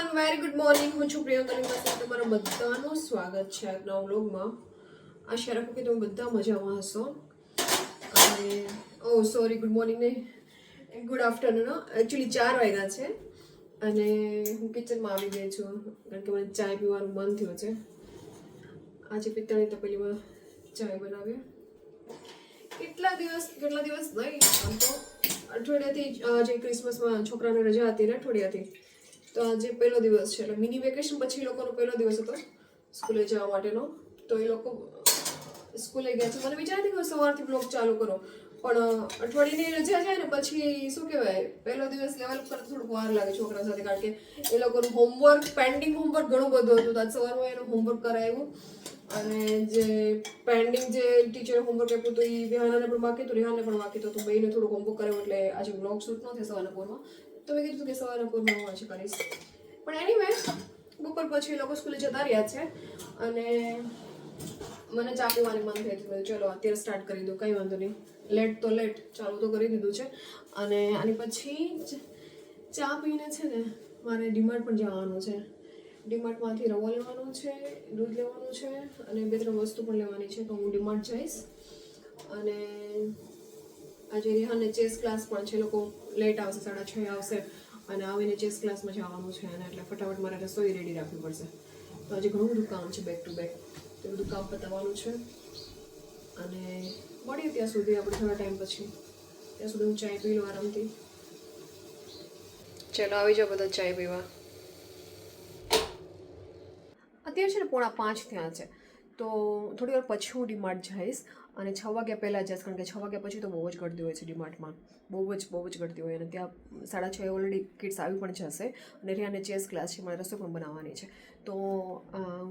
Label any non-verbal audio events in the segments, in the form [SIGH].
Everyone very good morning હું છું પ્રિયંકા પાસે તમારું બધાનું સ્વાગત છે આજના વ્લોગમાં. આશા રાખું કે તમે બધા મજામાં હશો. અને, ઓ સોરી ગુડ મોર્નિંગ ને. ગુડ આફ્ટરનૂન એકચ્યુઅલી ચાર વાગ્યા છે. અને હું કિચનમાં આવી ગઈ છું, કારણ કે મને ચાય પીવાનું મન થયું છે. આજે પિત્તળની તપેલીમાં ચાય બનાવ્યો. કેટલા દિવસ કેટલા દિવસ નહીં, આમ તો અઠવાડિયાથી જે ક્રિસમસમાં છોકરાને રજા હતી ને અઠવાડિયાથી. તો આજે પહેલો દિવસ છે, એટલે મિની વેકેશન પછી એ લોકોનો પહેલો દિવસ હતો સ્કૂલે જવા માટેનો. તો એ લોકો સ્કૂલે ગયા છે. મને વિચાર હતી કે સવારથી બ્લોગ ચાલુ કરો. પણ અઠવાડિયાની રજા જાય ને પછી શું કહેવાય, પહેલો દિવસ લેવલ પર થોડુંક વાર લાગે છોકરા સાથે, કારણ કે એ લોકોનું હોમવર્ક પેન્ડિંગ હોમવર્ક ઘણું બધું હતું. આજ સવારમાં એનું હોમવર્ક કરાવ્યું અને જે પેન્ડિંગ જે ટીચરે હોમવર્ક આપ્યું તો એ વિહાનાને પણ બાકી હતું રિહાને પણ બાકી હતું. બેને થોડુંક હોમવર્ક કરાવ્યું, એટલે આજે બ્લોગ શૂટ ન થાય સવારના પોરમાં. તો મેં કીધું કે સવારે પોરમાં હું આજે કરીશ પણ એની એનીવે બપોર પછી લોકો સ્કૂલે જતા રહ્યા છે અને મને ચા પીવાની મન થઈ હતું ચલો, અત્યારે સ્ટાર્ટ કરી દઉં, કંઈ વાંધો નહીં. લેટ તો લેટ ચાલુ તો કરી દીધું છે. અને આની પછી ચા પીને છે ને, મારે ડીમાર્ટ પણ જવાનું છે. ડીમાર્ટમાંથી રવો લેવાનો છે, દૂધ લેવાનું છે અને બે ત્રણ વસ્તુ પણ લેવાની છે, તો હું ડીમાર્ટ જઈશ. અને આજે રિહાનને ચેસ ક્લાસ પણ છે લોકો લેટ આવશે સાડા છ આવશે અને આવીને ચેસ ક્લાસમાં જવાનું છે અને એટલે ફટાફટ મારે રસોઈ રેડી રાખવી પડશે. તો આજે ઘણું બધું કામ છે બેક ટુ બેક તો બધું કામ પતાવવાનું છે. અને મળીએ ત્યાં સુધી આપણે થોડા ટાઈમ પછી. ત્યાં સુધી હું ચાય પી લઉં આરામથી. ચલો આવી જાઓ બધા ચાય પીવા. અત્યારે છે ને પોણા પાંચ થયા છે. તો થોડી વાર પછી હું ડીમાર્ટ જઈશ અને છ વાગ્યા પહેલાં જઈશ, કારણ કે છ વાગ્યા પછી તો બહુ જ ગળતી હોય છે ડીમાર્ટમાં બહુ જ બહુ જ ગળતી હોય અને ત્યાં સાડા છ ઓલરેડી કિડ્સ આવી પણ જશે અને રિયાને ચેસ ક્લાસ છે મારે રસોઈ પણ બનાવવાની છે. તો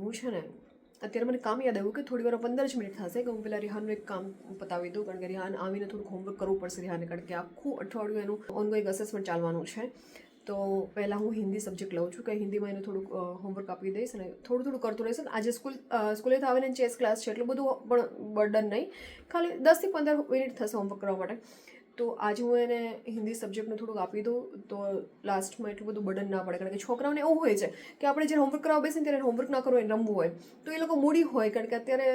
હું છે ને, અત્યારે મને કામ યાદ આવ્યું કે થોડી વાર પંદર જ મિનિટ થશે કે હું પહેલાં રિહાનનું એક કામ પતાવી દઉં, કારણ કે રિહાન આવીને થોડુંક હોમવર્ક કરવું પડશે રિહાને, કારણ કે આખું અઠવાડિયું એનું ઓનગોઈંગ અસેસમેન્ટ ચાલવાનું છે. તો પહેલાં હું હિન્દી સબ્જેક્ટ લઉં છું કે હિન્દીમાં એને થોડુંક હોમવર્ક આપી દઈશ અને થોડું થોડું કરતું રહીશ. અને આજે સ્કૂલ સ્કૂલેથી આવીને ચેસ ક્લાસ છે, એટલું બધું પણ બર્ડન નહીં. ખાલી દસથી પંદર મિનિટ થશે હોમવર્ક કરવા માટે. તો આજે હું એને હિન્દી સબ્જેક્ટનું થોડુંક આપી દઉં, તો લાસ્ટમાં એટલું બધું બર્ડન ના પડે. કારણ કે છોકરાઓને એવું હોય છે કે આપણે જ્યારે હોમવર્ક કરવા બેસીને ત્યારે હોમવર્ક ના કરવું હોય રમવું હોય. તો એ લોકો મૂડી હોય, કારણ કે અત્યારે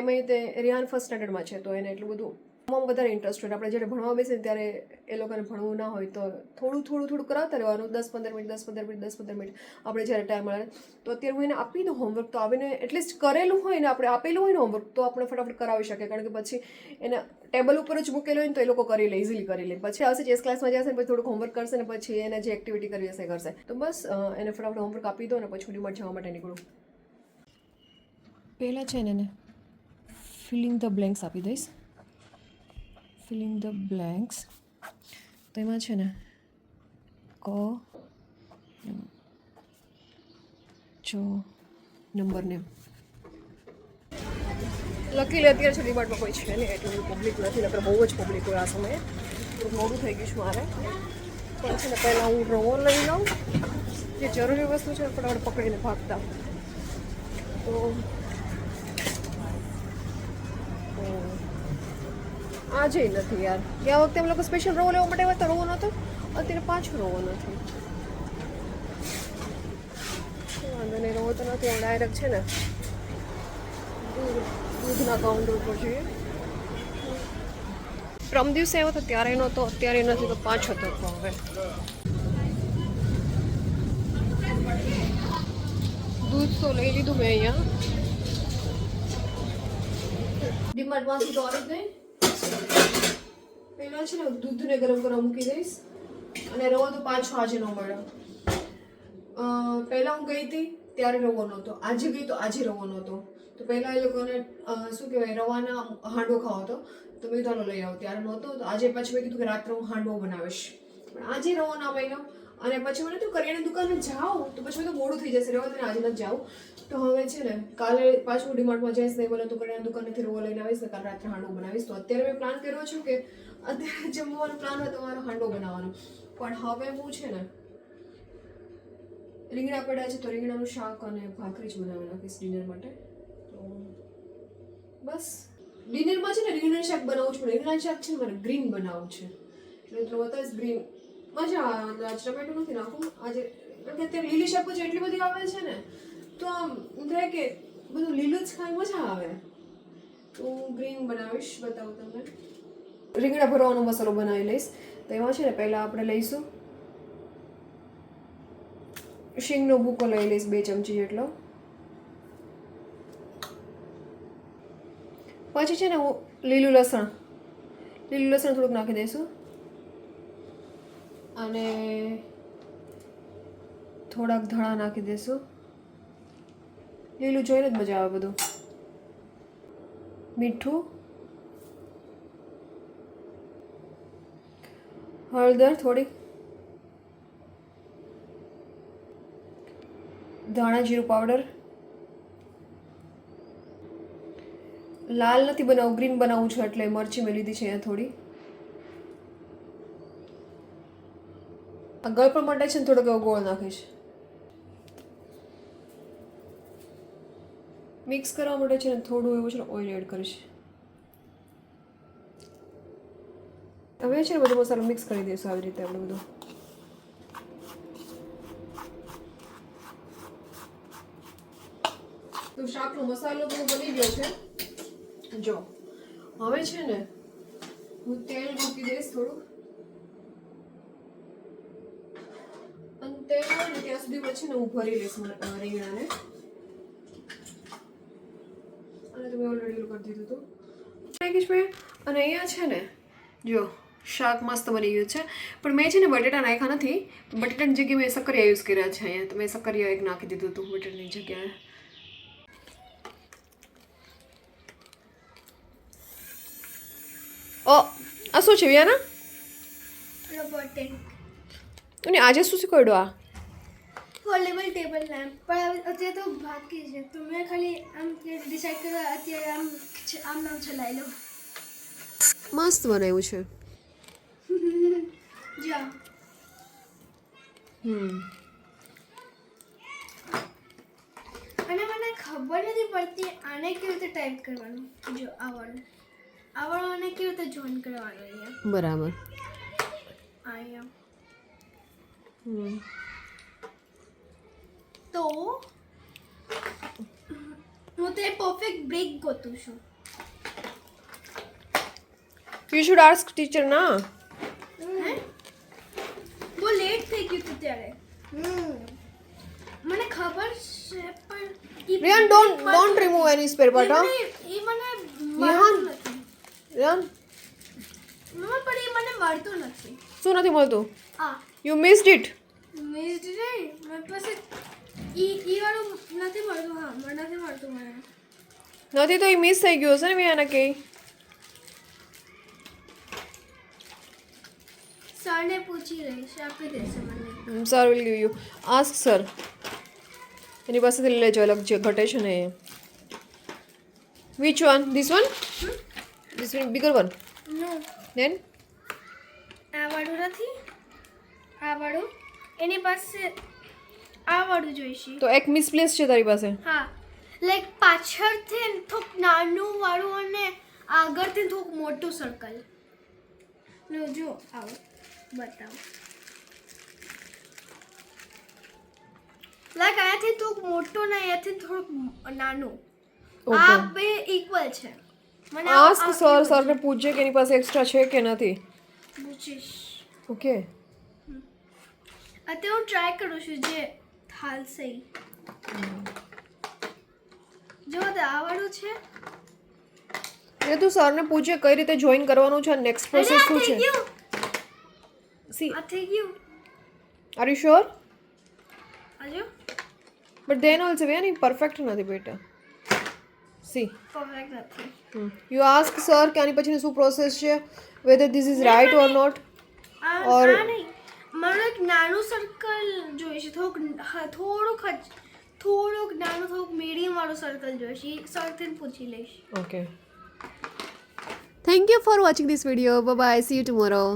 એમાં તે રિહાન ફર્સ્ટ સ્ટાન્ડર્ડમાં છે, તો એને એટલું બધું આમાં વધારે ઇન્ટરેસ્ટ હોય. આપણે જ્યારે ભણવા બેસીએ ત્યારે એ લોકોને ભણવું ના હોય તો થોડું થોડું થોડું કરાવતા રહેવાનું. દસ પંદર મિનિટ, દસ પંદર મિનિટ, દસ પંદર મિનિટ. આપણે જ્યારે ટાઈમ મળે તો અત્યારે હું એને આપી દઉં હોમવર્ક તો આવીને એટલીસ્ટ કરેલું હોય ને, આપણે આપેલું હોય ને હોમવર્ક તો આપણે ફટાફટ કરાવી શકીએ. કારણ કે પછી એને ટેબલ ઉપર જ મૂકેલું હોય ને તો એ લોકો કરી લે ઇઝીલી કરી લે. પછી આવશે ચેસ ક્લાસમાં જશે ને, પછી થોડુંક હોમવર્ક કરશે ને, પછી એને જે એક્ટિવિટી કરવી હશે કરશે. તો બસ એને ફટાફટ હોમવર્ક આપી દો ને, પછી હું ડીમાર્ટ જવા માટે નીકળું. પહેલાં છે ને ફિલિંગ ધ બ્લેન્ક્સ આપી દઈશ. ફિલિંગ ધ બ્લેન્ક્સ તો એમાં છે ને ક છો નંબર ને લકીલી અત્યારે છે ડીમાર્ટમાં કોઈ છે નહીં, એટલું પબ્લિક નથી, નકર બહુ જ પબ્લિક હોય આ સમયે. તો મોડું થઈ ગયું છે મારે. પણ છે ને પહેલાં હું રવો લઈ લઉં. જે જરૂરી વસ્તુ છે ફટાફટ પકડીને ભાગતા. તો આજે નથી યાર. ગયા વખતે એમ લોકો સ્પેશિયલ રવો લેવા માટે તો રોવો નહોતો. અત્યારે પાછો રવો નથી. વાંધો નહીં, રવો તો નથી ડાયરેક્ટ છે ને. દૂધના કાઉન્ટર ઉપર જોઈએ. પ્રમ દિવસે આવ્યો તો ત્યારે નહોતો અત્યારે નથી, તો પાછો તો હવે દૂધ તો લઈ લીધું મેં અહીંયા. ડીમાર્ટમાંથી આવી ગઈ. પહેલાં છે ને દૂધને ગરમ કરવા મૂકી દઈશ અને રવો તો પાછો આજે ન મળ્યો પહેલાં હું ગઈ હતી ત્યારે રવો નહોતો. આજે ગઈ તો આજે રવો નહોતો. તો પહેલાં એ લોકોને શું કહેવાય, રવાના હાંડો ખાવો હતો. તો મેં કીધું લઈ આવો. ત્યારે નહોતો, તો આજે પછી મેં કીધું કે રાત્રે હું હાંડવો બનાવીશ. પણ આજે રવો ના મળ્યો અને પછી મને તું કરિયાણા દુકાને જાઉં તો પછી તો મોડું થઈ જશે. રહેવા તને આજે નથી જાઉં તો હવે છે ને, કાલે પાછું ડિમાર્ટમાં જઈશ નહીં બોલે તો કરિયાણા દુકાનેથી રવો લઈને આવીશ ને, કાલે રાત્રે હાંડો બનાવીશ. તો અત્યારે મેં પ્લાન કર્યો છે કે અત્યારે જમવાનો પ્લાન હતો મારો હાંડો બનાવવાનો. પણ હવે હું છે ને, રીંગણા પડ્યા છે તો રીંગણાનું શાક અને ભાખરી જ બનાવી નાખીશ ડિનર માટે. તો બસ. ડિનરમાં છે ને રીંગણાનું શાક બનાવું છું. રીંગણા શાક છે ને, મારે ગ્રીન બનાવવું છે. એટલે તો બતાવીશ ગ્રીન મજા આવે અંદર આજ ટમેટું નથી નાખવું આજે, કારણ કે અત્યારે લીલી શાકભાજી એટલી બધી આવે છે ને, તો આમ થાય કે બધું લીલું જ ખાઈ મજા આવે. તો હું ગ્રીન બનાવીશ, બતાવું તમને. રીંગણા ભરવાનો મસાલો બનાવી લઈશ. તો એમાં છે ને, પહેલાં આપણે લઈશું. શીંગનો ભૂકો લઈ લઈશ, બે ચમચી જેટલો. પછી છે ને, હું લીલું લસણ લીલું લસણ થોડુંક નાખી દઈશું. અને થોડાક ધણા નાખી દઈશું લીલું જોઈને જ મજા આવે બધું. મીઠું. હળદર થોડીક. ધાણા જીરું પાવડર. લાલ નથી બનાવવું ગ્રીન બનાવવું છે એટલે મરચી મેં લીધી છે અહીંયા થોડી. આ ગળપણ માટે છે ને થોડોક એવો ગોળ નાખીશ. મિક્સ કરવા માટે છે ને થોડું એવું છે ને ઓઇલ એડ કરીશ. હવે છે ને બધો મસાલો મિક્સ કરી દઈશું આવી રીતે આપણે બધું. તો શાકનો મસાલો બધો બની ગયો છે. જો, હવે છે ને હું તેલ મૂકી દઈશ થોડુંક. અને તે હોય ત્યાં સુધી પછી ને હું ભરી લઈશ રીંગણાને. અને તમે ઓલરેડી કરી દીધું હતું. અને અહીંયા છે ને, જો, શાક મસ્ત બની ગયું છે. પણ મેં છે ને બટેટા નાખ્યા નથી. બટેટાની જગ્યાએ મેં સક્કરિયા યુઝ કર્યા છે અહીંયા. તો મેં સક્કરિયા એક નાખી દીધું હતું બટેટાની જગ્યાએ. ઓ, આ શું છે વ્યાના? અને આજે શું શીખવાડ્યું આ? ફોલ્ડેબલ ટેબલ લેમ્પ પણ અત્યારે તો બાકી છે. તો મેં ખાલી આમ ડિસાઈડ કરવા અત્યારે આમ આમ નામ ચલાવી લો મસ્ત બનાવ્યું છે. [LAUGHS] જા હમ. અને મને ખબર નથી પડતી આને કેવી રીતે ટાઈપ કરવાનું. જો આવડું આવડું આને કેવી રીતે જોઈન કરવાનું અહીંયા. બરાબર. અહીંયા. હમ તો હું તે પરફેક્ટ બ્રેક ગોતું છું. યુ શુડ આસ્ક ટીચર ના. બહુ લેટ થઈ ગયું હતું ત્યારે. મને ખબર છે પણ Riyan don't don't remove any spare part હા? એ મને. મળતું રિયાન મમ્મા પણ એ મને મળતું નથી શું નથી મળતું? હા you missed it missed it મારી પાસે ઈ ઈ વાળું નથી મળતું હા મને નથી મળતું મને નથી તો એ મિસ થઈ ગયું હશે ને વિયાના કે? સરને પૂછી લઈશ આપી દેશે મને sir will give you ask sir એની પાસેથી લેજો અલગ જે ઘટે છે ને which one this one this one bigger one no then આ વાળું નથી? આ વાળું એની પાસે આ વાળું જોઈશે. તો એક મિસપ્લેસ છે તારી પાસે. હા. લાઈક પાછળથી થોડુંક નાનું વાળું અને આગળથી થોડુંક મોટું સર્કલ નો જો આવો બતાવો. લાઈક અહીંયાથી થોડુંક મોટું ને અહીંયાથી થોડુંક નાનું. આ બે ઇક્વલ છે. આસ્ક સર સરને પૂછજે કે એની પાસે એક્સ્ટ્રા છે કે નથી. પૂછીશ. ઓકે અત્યારે હું ટ્રાય કરું છું જે થાલશે ઈ. જો તો આ છે. એટલે તું સરને પૂછે કઈ રીતે જોઈન કરવાનું છે નેક્સ્ટ પ્રોસેસ શું છે? સી આ થઈ ગયું. આર યુ શ્યોર આજો બટ ધેન ઓલસો વેની પરફેક્ટ નથી બેટા. સી પરફેક્ટ નથી યુ આસ્ક સર કે આની પછીની શું પ્રોસેસ છે whether this is right or not or- મારું એક નાનું સર્કલ થોડુંક હા, થોડુંક જ થોડુંક નાનું થોડુંક મીડિયમ વાળું સર્કલ જોઈશે એ સર્કલ પૂછી લઈશ. Okay thank you for watching this video bye see you tomorrow.